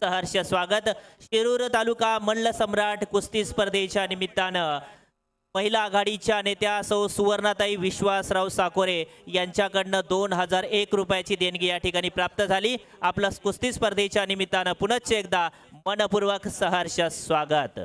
सहर्ष स्वागत. शिरूर तालुका मल्ल सम्राट कुस्ती स्पर्धेच्या निमित्तानं महिला आघाडीच्या नेत्या सौ सुवर्णाताई विश्वासराव साकोरे यांच्याकडनं दोन हजार एक रुपयाची देणगी या ठिकाणी प्राप्त झाली. आपलं कुस्ती स्पर्धेच्या निमित्तानं पुनश्च एकदा मनपूर्वक सहर्ष स्वागत.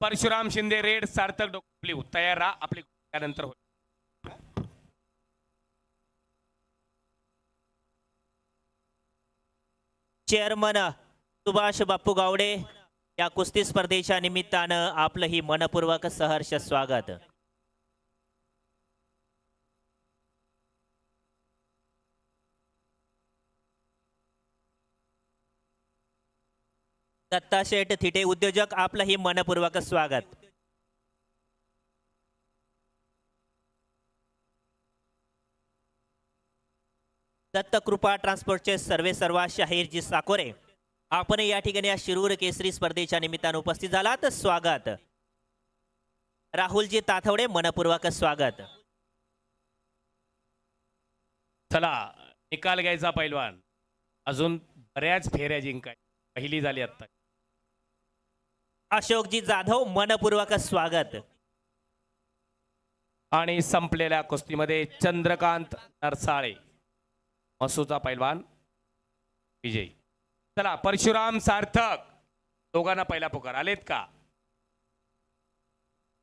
परशुराम शिंदे रेड सार्थक डोक तयार राहा आपली त्यानंतर होईल. चेअरमन सुभाष बाप्पू गावडे या कुस्ती स्पर्धेच्या निमित्तानं आपलं ही मनपूर्वक सहर्ष स्वागत. दत्ता शेठ थिटे उद्योजक आपलं ही मनपूर्वक स्वागत. दत्त कृपा ट्रान्सपोर्टचे सर्वे सर्वा शाहीरजी साकोरे. आपण या ठिकाणी या शिरूर केसरी स्पर्धेच्या निमित्तानं उपस्थित झालात. स्वागत. राहुलजी ताथवडे मनपूर्वक स्वागत. चला निकाल घ्यायचा पैलवान. अजून बऱ्याच फेऱ्या जिंकाय पहिली झाली आता अशोकजी जाधव मनपूर्वक स्वागत. आणि संपलेल्या कुस्तीमध्ये चंद्रकांत नरसाळे मसूचा पैलवान विजयी. चला परशुराम सार्थक दोघांना पहिला पुकार. आलेत का?